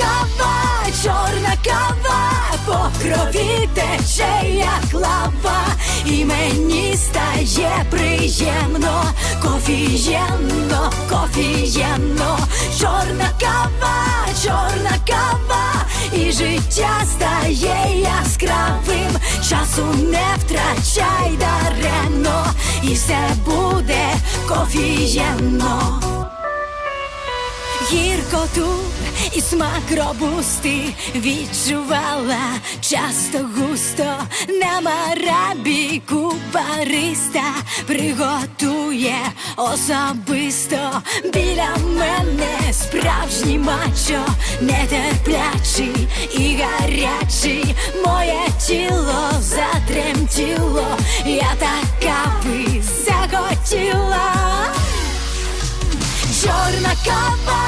кава, чорна кава, по крові тече, як лава, і мені стає приємно, кофієнно, кофієнно, чорна кава, чорна кава, і життя стає яскравим, часу не втрачай даремно, і все буде кофієнно. Гіркоту і смак робусти відчувала. Часто густо на марабіку бариста приготує особисто. Біля мене справжній мачо, нетерплячий і гарячий, моє тіло затремтіло, я така би захотіла. Чорна кава,